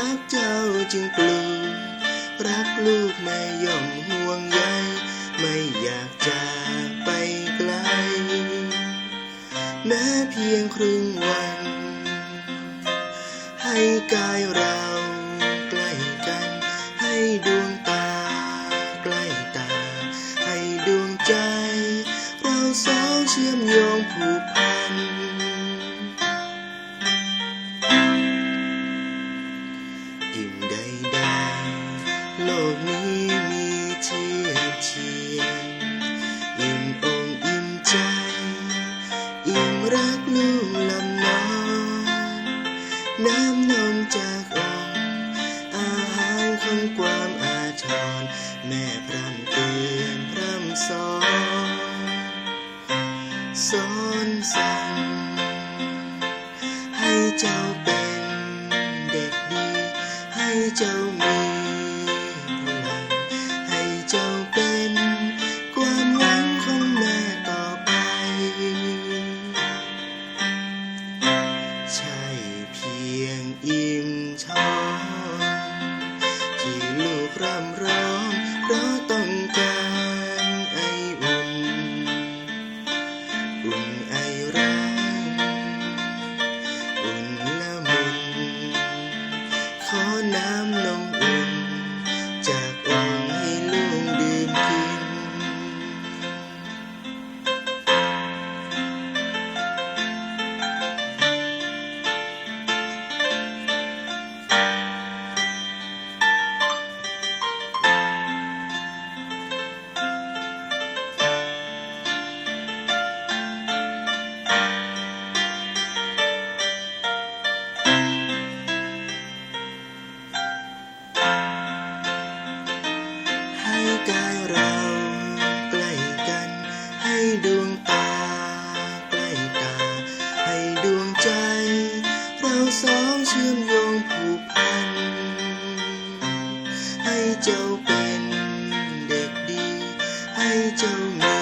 รักเจ้าจึงกลุ่รักลูกแม่ย่อมห่วงใยไม่อยากจากไปไกล แม้เพียงครึ่งวัน ให้กายเราใกล้กัน ให้ดวงตาใกล้ตา ให้ดวงใจ เราสองเชื่อมโยงผูก น้ำนมจากองค์อาหารของความอาทรแม่พร่ำเตือนพร่ำสอนสอนสั่งให้เจ้าเป็นเด็กดี ให้เจ้ามี 带走你。